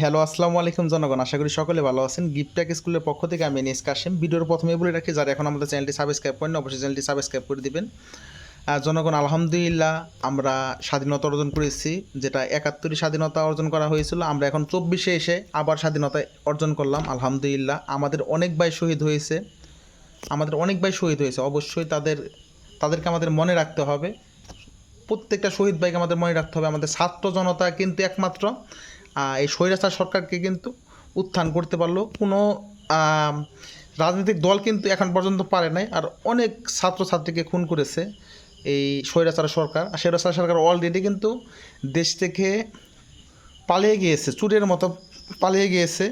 Hello, আসসালামু আলাইকুম জনগণ। আশা করি সকলে ভালো আছেন। গিফটাক স্কুলের পক্ষ থেকে আমি এনিস কাশেম ভিডিওর প্রথমে বলে রাখি, যারা এখন আমাদের চ্যানেলটি সাবস্ক্রাইব করেন অবশ্যই চ্যানেলটি সাবস্ক্রাইব করে দিবেন। জনগণ, আলহামদুলিল্লাহ, আমরা স্বাধীনতা অর্জন করেছি, যেটা একাত্তরে স্বাধীনতা অর্জন করা হয়েছিল। আমরা এখন চব্বিশে এসে আবার স্বাধীনতা অর্জন করলাম, আলহামদুলিল্লাহ। আমাদের অনেক ভাই শহীদ হয়েছে। আমাদের অনেক ভাই শহীদ হয়েছে। অবশ্যই তাদের, তাদেরকে আমাদের মনে রাখতে হবে। প্রত্যেকটা শহীদ ভাইকে আমাদের মনে রাখতে হবে। আমাদের ছাত্র জনতা কিন্তু একমাত্র। এই স্বৈরাচার সরকারকে কিন্তু উত্থান করতে পারল। কোনো রাজনৈতিক দল কিন্তু এখন পর্যন্ত পারে নাই। আর অনেক ছাত্রছাত্রীকে খুন করেছে এই স্বৈরাচার সরকার। আর স্বৈরাচার সরকার অলরেডি কিন্তু দেশ থেকে পালিয়ে গিয়েছে, চুরের মতো পালিয়ে গিয়েছে।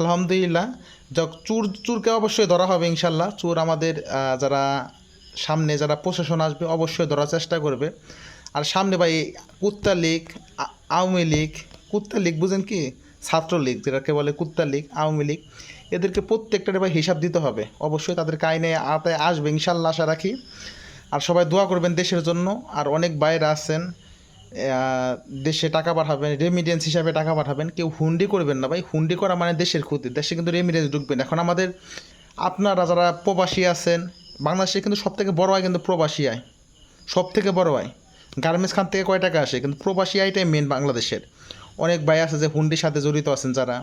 আলহামদুলিল্লাহ। চুর, চুরকে অবশ্যই ধরা হবে ইনশাল্লাহ। চুর আমাদের যারা সামনে যারা প্রশাসন আসবে অবশ্যই ধরার চেষ্টা করবে। আর সামনে ভাই, কুত্তা লীগ আওয়ামী লীগ কুত্তা লীগ, বুঝেন কি? ছাত্রলীগ, যেটাকে বলে কুত্তা লীগ, আওয়ামী লীগ, এদেরকে প্রত্যেকটার ভাই হিসাব দিতে হবে। অবশ্যই তাদেরকে আইনে আওতায় আসবে ইনশাল্লাহ আশা রাখি। আর সবাই দোয়া করবেন দেশের জন্য। আর অনেক বাইরে আছেন দেশে টাকা পাঠাবেন রেমিডেন্স হিসাবে টাকা পাঠাবেন। কেউ হুন্ডি করবেন না ভাই। হুন্ডি করা মানে দেশের ক্ষতি। দেশে কিন্তু রেমিডেন্স ঢুকবেন এখন আমাদের আপনারা যারা প্রবাসী আছেন, বাংলাদেশে কিন্তু সব থেকে বড় আয় কিন্তু প্রবাসী আয়। সব থেকে বড় আয়। গার্মেন্টস খান থেকে কয় টাকা আসে? কিন্তু প্রবাসী আয়টাই মেন বাংলাদেশের। অনেক ভাই আছে যে হুন্ডির সাথে জড়িত আছেন যারা,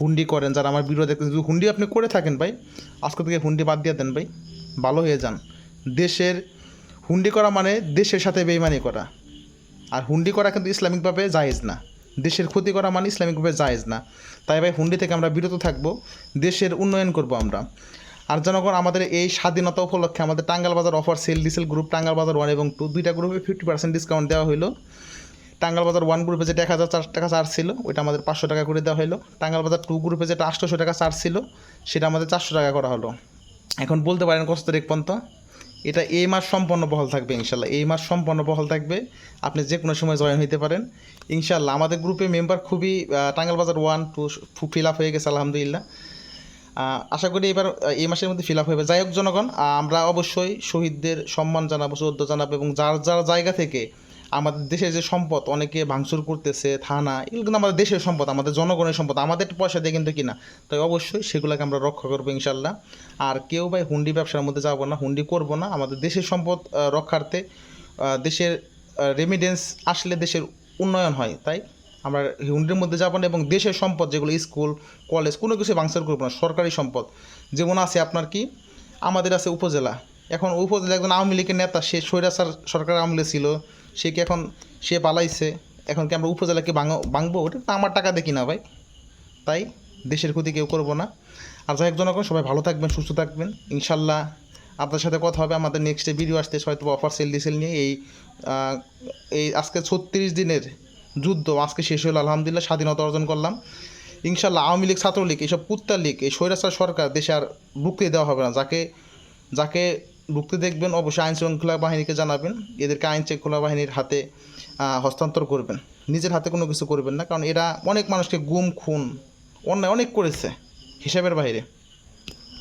হুন্ডি করেন, যারা আমার ভিডিও দেখতে যদি হুন্ডি আপনি করে থাকেন ভাই। আজকে থেকে হুন্ডি বাদ দিয়ে দেন ভাই। ভালো হয়ে যান। দেশের, হুন্ডি করা মানে দেশের সাথে বেইমানি করা। আর হুন্ডি করা কিন্তু ইসলামিকভাবে জায়েজ না। দেশের ক্ষতি করা মানে ইসলামিকভাবে জায়েজ না। তাই ভাই, হুন্ডি থেকে আমরা বিরত থাকব। দেশের উন্নয়ন করব আমরা। আর জনগণ, আমাদের এই স্বাধীনতা উপলক্ষে আমাদের টাঙ্গাল বাজার অফার সেল ডিসেল গ্রুপ টাঙ্গাল বাজার ওয়ান এবং টু দুইটা গ্রুপে ফিফটি পার্সেন্ট ডিসকাউন্ট দেওয়া হলো টাঙ্গাল বাজার ওয়ান গ্রুপে যেটা এক হাজার চার টাকা চার্জ ছিল, ওইটা আমাদের পাঁচশো টাকা করে দেওয়া হলো। টাঙ্গাল বাজার টু গ্রুপে যেটা আটশোশো টাকা চার্জ ছিল, সেটা আমাদের চারশো টাকা করা হলো। এখন বলতে পারেন কত তারিখ পর্যন্ত? এটা এই মাস সম্পন্ন বহল থাকবে ইনশাল্লাহ এই মাস সম্পন্ন বহল থাকবে। আপনি যে কোনো সময় জয়েন হতে পারেন। ইনশাল্লাহ আমাদের গ্রুপে মেম্বার খুবই টাঙ্গাল Bazar one two fill up হয়ে গেছে, আলহামদুলিল্লাহ। আশা করি এবার এই মাসের মধ্যে ফিল আপ হবে যাই হোক জনগণ আমরা অবশ্যই শহীদদের সম্মান জানাব, শ্রদ্ধা জানাব এবং যার যার জায়গা থেকে আমাদের দেশের যে সম্পদ, অনেকে ভাঙচুর করতেছে, থানা, এগুলো কিন্তু আমাদের দেশের সম্পদ, আমাদের জনগণের সম্পদ, আমাদের পয়সা দিয়ে কিন্তু কিনা। তাই অবশ্যই সেগুলোকে আমরা রক্ষা করব ইনশাল্লাহ। আর কেউ ভাই হুন্ডি ব্যবসার মধ্যে যাব না, হুন্ডি করব না। আমাদের দেশের সম্পদ রক্ষার্থে দেশের রেমিডেন্স আসলে দেশের উন্নয়ন হয়। তাই আমরা হুন্ডির মধ্যে যাব না এবং দেশের সম্পদ যেগুলো স্কুল কলেজ কোনো কিছু ভাঙচুর করব না, সরকারি সম্পদ। যেমন আছে আপনার কি, আমাদের আছে উপজেলা। এখন উপজেলা একজন আওয়ামী লীগের নেতা, সে স্বৈরাচার সরকার আমলে ছিল। সে কি এখন, সে পালাইছে, এখন কি আমরা উপজেলাকে ভাঙ, ভাঙবো? ওটা তো আমার টাকা দেখি না ভাই। তাই দেশের ক্ষতি কেউ করব না। আর যাই হোক জনগণ, সবাই ভালো থাকবেন, সুস্থ থাকবেন। ইনশাল্লাহ আপনার সাথে কথা হবে, আমাদের নেক্সট ভিডিও আসতে হয়তো অফার সেল ডিসেল নিয়ে এই এই আজকে ছত্রিশ দিনের যুদ্ধ, আজকে শেষ হলো, আলহামদুলিল্লাহ স্বাধীনতা অর্জন করলাম। ইনশাল্লাহ আওয়ামী লীগ, ছাত্রলীগ এইসব কুত্তা লীগ, এই স্বৈরাচার সরকার দেশে আর ঢুকতে দেওয়া হবে না। যাকে যাকে ঢুকতে দেখবেন, অবশ্যই আইন শৃঙ্খলা বাহিনীকে জানাবেন, এদেরকে আইন শৃঙ্খলা বাহিনীর হাতে হস্তান্তর করবেন। নিজের হাতে কোনো কিছু করবেন না, কারণ এরা অনেক মানুষকে গুম, খুন, অন্যায় অনেক করেছে হিসাবের বাইরে।